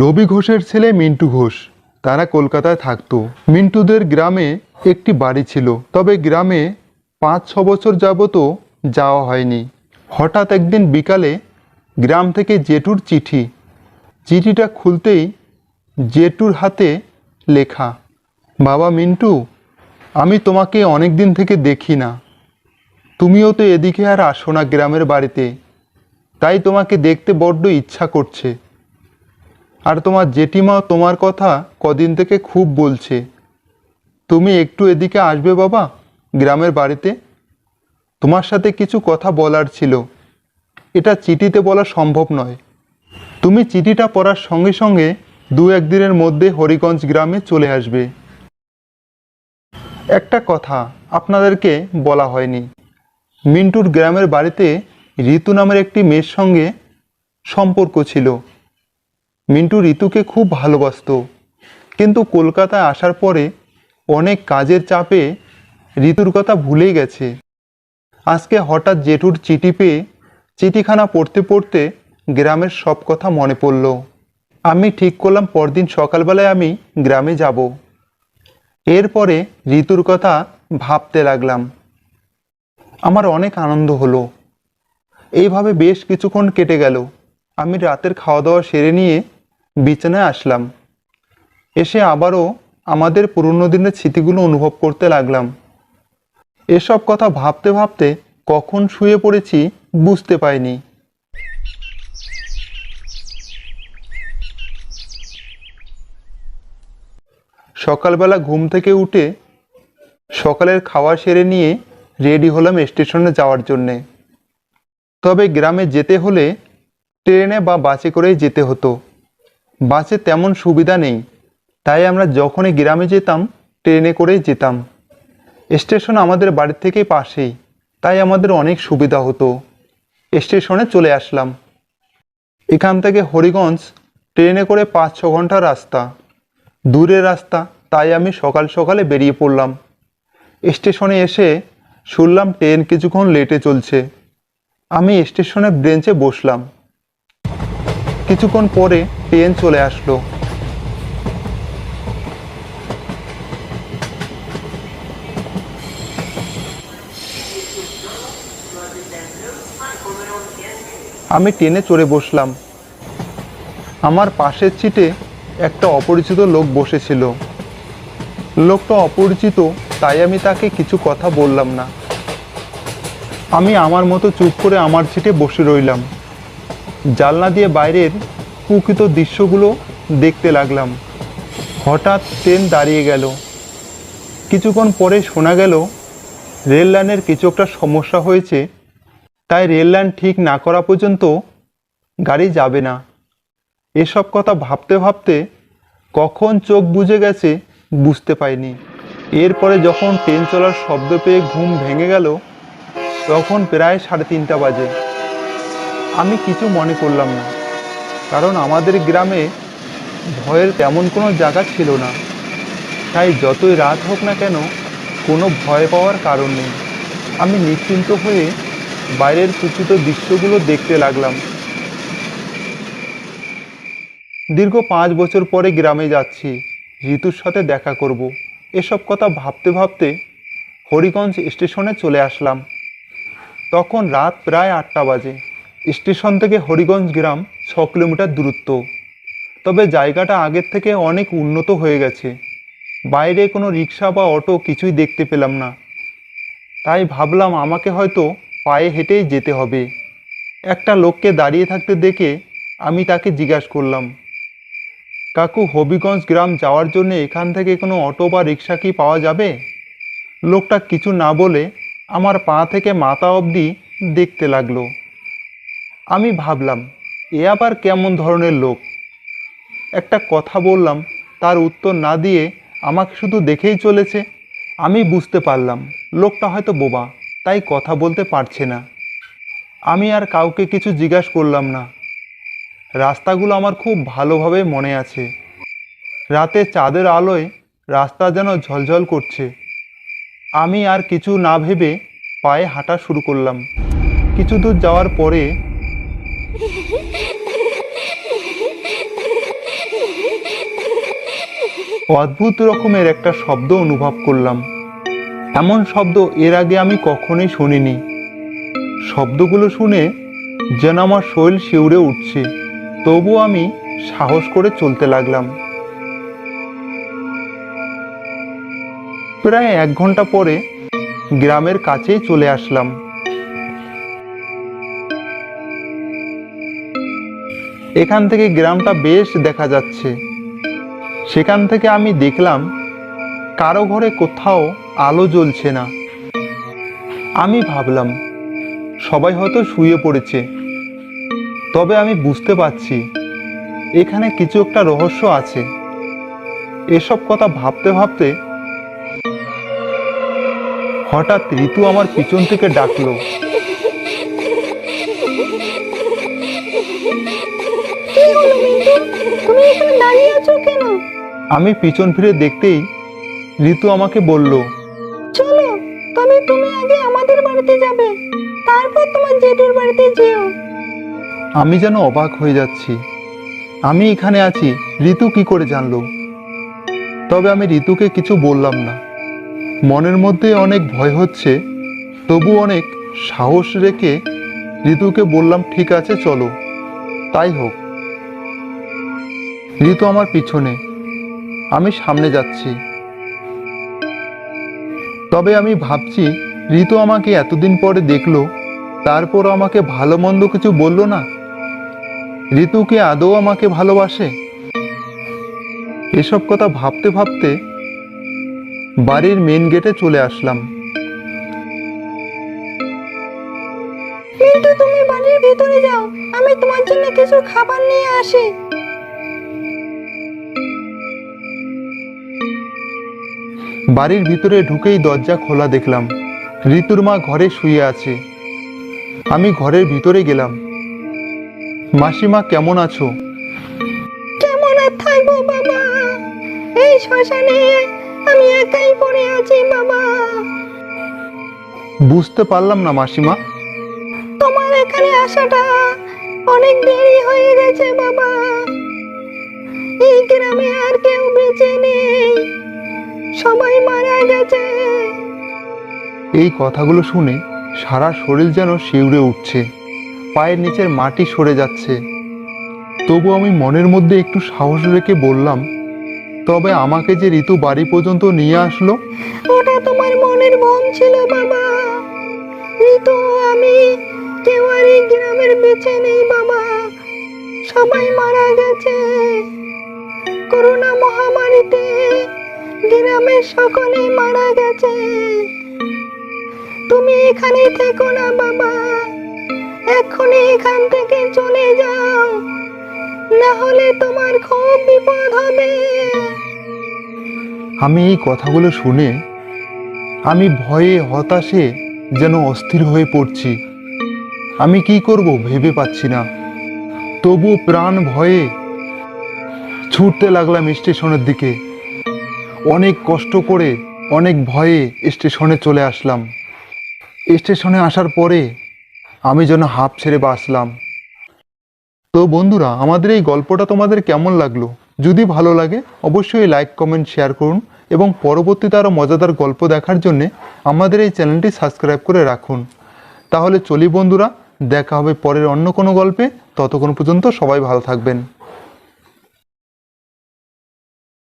রবি ঘোষের ছেলে মিন্টু ঘোষ। তারা কলকাতায় থাকতো। মিন্টুদের গ্রামে একটি বাড়ি ছিল। তবে গ্রামে পাঁচ ছ বছর যাবতও যাওয়া হয়নি। হঠাৎ একদিন বিকালে গ্রাম থেকে জেঠুর চিঠি। চিঠিটা খুলতেই জেঠুর হাতে লেখা, বাবা মিন্টু, আমি তোমাকে অনেক দিন থেকে দেখি না। তুমিও তো এদিকে আর আসো না গ্রামের বাড়িতে। তাই তোমাকে দেখতে বড্ড ইচ্ছা করছে। আর তোমার জেঠিমা তোমার কথা কদিন থেকে খুব বলছে। তুমি একটু এদিকে আসবে বাবা, গ্রামের বাড়িতে। তোমার সাথে কিছু কথা বলার ছিল। এটা চিঠিতে বলা সম্ভব নয়। তুমি চিঠিটা পড়ার সঙ্গে সঙ্গে দু একদিনের মধ্যে হরিগঞ্জ গ্রামে চলে আসবে। একটা কথা আপনাদেরকে বলা হয়নি। মিন্টুর গ্রামের বাড়িতে ঋতু নামের একটি মেয়ের সঙ্গে সম্পর্ক ছিল। মিন্টু ঋতুকে খুব ভালোবাসতো। কিন্তু কলকাতায় আসার পরে অনেক কাজের চাপে ঋতুর কথা ভুলেই গেছে। আজকে হঠাৎ জেঠুর চিঠি পেয়ে চিঠিখানা পড়তে পড়তে গ্রামের সব কথা মনে পড়ল। আমি ঠিক করলাম পরদিন সকালবেলায় আমি গ্রামে যাব। এরপরে ঋতুর কথা ভাবতে লাগলাম। আমার অনেক আনন্দ হলো। এইভাবে বেশ কিছুক্ষণ কেটে গেল। আমি রাতের খাওয়া দাওয়া সেরে নিয়ে বিছানায় আসলাম। এসে আবারও আমাদের পুরনো দিনের স্মৃতিগুলো অনুভব করতে লাগলাম। এসব কথা ভাবতে ভাবতে কখন শুয়ে পড়েছি বুঝতে পাইনি। সকালবেলা ঘুম থেকে উঠে সকালের খাওয়া সেরে নিয়ে রেডি হলাম স্টেশনে যাওয়ার জন্যে। তবে গ্রামে যেতে হলে ট্রেনে বা বাসে করেই যেতে হতো। বাসে তেমন সুবিধা নেই। তাই আমরা যখনই গ্রামে যেতাম, ট্রেনে করেই যেতাম। স্টেশন আমাদের বাড়ির থেকেই পাশেই, তাই আমাদের অনেক সুবিধা হতো। স্টেশনে চলে আসলাম। এখান থেকে হরিগঞ্জ, ট্রেনে করে পাঁচ ছ ঘণ্টা রাস্তা। দূরের রাস্তা, তাই আমি সকাল সকালে বেরিয়ে পড়লাম। স্টেশনে এসে শুনলাম ট্রেন কিছুক্ষণ লেটে চলছে। আমি স্টেশনে ব্রেঞ্চে বসলাম। কিছুক্ষণ পরে ট্রেন চলে আসলো। আমি ট্রেনে চড়ে বসলাম। আমার পাশের সিটে একটা অপরিচিত লোক বসেছিল। লোকটা অপরিচিত, তাই আমি তাকে কিছু কথা বললাম না। আমি আমার মতো চুপ করে আমার সিটে বসে রইলাম। জানলা দিয়ে বাইরের প্রকৃত দৃশ্যগুলো দেখতে লাগলাম। হঠাৎ ট্রেন দাঁড়িয়ে গেল। কিছুক্ষণ পরে শোনা গেল, রেল লাইনের কিছু একটা সমস্যা হয়েছে। তাই রেল লাইন ঠিক না করা পর্যন্ত গাড়ি যাবে না। এসব কথা ভাবতে ভাবতে কখন চোখ বুজে গেছে বুঝতে পাইনি এরপরে যখন ট্রেন চলার শব্দ পেয়ে ঘুম ভেঙে গেল, তখন প্রায় সাড়ে তিনটা বাজে। আমি কিছু মনে করলাম না। কারণ আমাদের গ্রামে ভয়ের তেমন কোনো জায়গা ছিল না। তাই যতই রাত হোক না কেন কোনো ভয় পাওয়ার কারণ নেই। আমি নিশ্চিন্ত হয়ে বাইরের কুচিত দৃশ্যগুলো দেখতে লাগলাম। দীর্ঘ পাঁচ বছর পরে গ্রামে যাচ্ছি, ঋতুর সাথে দেখা করব। এসব কথা ভাবতে ভাবতে হরিগঞ্জ স্টেশনে চলে আসলাম। তখন রাত প্রায় আটটা বাজে। স্টেশন থেকে হরিগঞ্জ গ্রাম ছ কিলোমিটার দূরত্ব। তবে জায়গাটা আগের থেকে অনেক উন্নত হয়ে গেছে। বাইরে কোনো রিক্সা বা অটো কিছুই দেখতে পেলাম না। তাই ভাবলাম আমাকে হয়তো পায়ে হেঁটেই যেতে হবে। একটা লোককে দাঁড়িয়ে থাকতে দেখে আমি তাকে জিজ্ঞাসা করলাম, কাকু, হবিগঞ্জ গ্রাম যাওয়ার জন্য এখান থেকে কোনো অটো বা রিক্সা কি পাওয়া যাবে? লোকটা কিছু না বলে আমার পা থেকে মাথা অবধি দেখতে লাগল। আমি ভাবলাম, এ আবার কেমন ধরনের লোক? একটা কথা বললাম, তার উত্তর না দিয়ে আমাকে শুধু দেখেই চলেছে। আমি বুঝতে পারলাম, লোকটা হয়তো বোবা, তাই কথা বলতে পারছে না। আমি আর কাউকে কিছু জিজ্ঞাসা করলাম না। রাস্তাগুলো আমার খুব ভালোভাবে মনে আছে। রাতে চাঁদের আলোয় রাস্তা যেন ঝলঝল করছে। আমি আর কিছু না ভেবে পায়ে হাঁটা শুরু করলাম। কিছু দূর যাওয়ার পরে অদ্ভুত রকমের একটা শব্দ অনুভব করলাম। এমন শব্দ এর আগে আমি কখনোই শুনিনি। শব্দগুলো শুনে যেন আমার শরীর শিউরে উঠছে তবু আমি সাহস করে চলতে লাগলাম। প্রায় এক ঘণ্টা পরে গ্রামের কাছেই চলে আসলাম। এখান থেকে গ্রামটা বেশ দেখা যাচ্ছে। সেখান থেকে আমি দেখলাম, কারও ঘরে কোথাও আলো জ্বলছে না। আমি ভাবলাম, সবাই হয়তো শুয়ে পড়েছে। তবে আমি বুঝতে পারছি, এখানে কিছু একটা রহস্য আছে। এসব কথা ভাবতে ভাবতে হঠাৎ ঋতু আমার পিছন থেকে ডাকলো। তুমি এখানে দাঁড়িয়ে আছো কেন? আমি পিছন ফিরে দেখতেই ঋতু আমাকে বলল চলো তবে তুমি আগে আমাদের বাড়িতে যাবে তারপর তোমার জেঠুর বাড়িতে যেও। আমি যেন অবাক হয়ে যাচ্ছি। আমি এখানে আছি ঋতু কি করে জানলো? তবে আমি ঋতুকে কিছু বললাম না। মনের মধ্যে অনেক ভয় হচ্ছে তবু অনেক সাহস রেখে ঋতুকে বললাম ঠিক আছে চলো। তাই হোক। ঋতু আমার পিছনে। আমি সামনে যাচ্ছি। তবে আমি ভাবছি, ঋতু আমাকে এতদিন পরে দেখল তারপর আমাকে ভালো মন্দ কিছু বলল না? ঋতু কি আদৌ আমাকে ভালোবাসে? এসব কথা ভাবতে ভাবতে বাড়ির মেন গেটে চলে আসলাম। তুমি বাড়ির ভিতরে যাও। আমি তোমার জন্য কিছু খাবার নিয়ে আসি। বাড়ির ভিতরে ঢুকেই দরজা খোলা দেখলাম। ঋতুর মা ঘরে শুয়ে আছে। আমি ঘরের ভিতরে গেলাম। মাসিমা কেমন আছো? কেমন আর থাকব বাবা? এই শ্মশানে আমি একাই পড়ে আছি বাবা। বুঝতে পারলাম না মাসিমা। তোমার এখানে আসাটা অনেক দেরি হয়ে গেছে বাবা। এই গ্রামে আর কেউ বেঁচে নেই। সবাই মারা গেছে। এই কথাগুলো শুনে সারা শরীর যেন শিউরে উঠছে। পায়ের নিচের মাটি সরে যাচ্ছে। তবু আমি মনের মধ্যে একটু সাহস রেখে বললাম তবে আমাকে যে ঋতু বাড়ি পর্যন্ত নিয়ে আসলো? ওটা তোমার মনের ভ্রম ছিল বাবা। ঋতু আমি কেউ আর এই গ্রামের বেঁচে নেই বাবা। সবাই মারা গেছে। করোনা মহামারীতে গ্রামের সকলেই মারা গেছে। তুমি এখানেই থেকো না, বাবা। এখনই এখান থেকে চলে যাও। না হলে তোমার খুব বিপদ হবে। আমি এই কথাগুলো শুনে আমি ভয়ে, হতাশে যেন অস্থির হয়ে পড়ছি। আমি কি করব ভেবে পাচ্ছি না। তবু প্রাণ ভয়ে ছুটতে লাগলাম স্টেশনের দিকে। অনেক কষ্ট করে, অনেক ভয়ে স্টেশনে চলে আসলাম। স্টেশনে আসার পরে আমি যেন হাঁপ ছেড়ে বাঁচলাম। তো বন্ধুরা, আমাদের এই গল্পটা তোমাদের কেমন লাগল? যদি ভালো লাগে, অবশ্যই লাইক, কমেন্ট, শেয়ার করুন এবং পরবর্তীতে আরও মজাদার গল্প দেখার জন্যে আমাদের এই চ্যানেলটি সাবস্ক্রাইব করে রাখুন। তাহলে চলি বন্ধুরা, দেখা হবে পরের অন্য কোনো গল্পে। ততক্ষণ পর্যন্ত সবাই ভালো থাকবেন।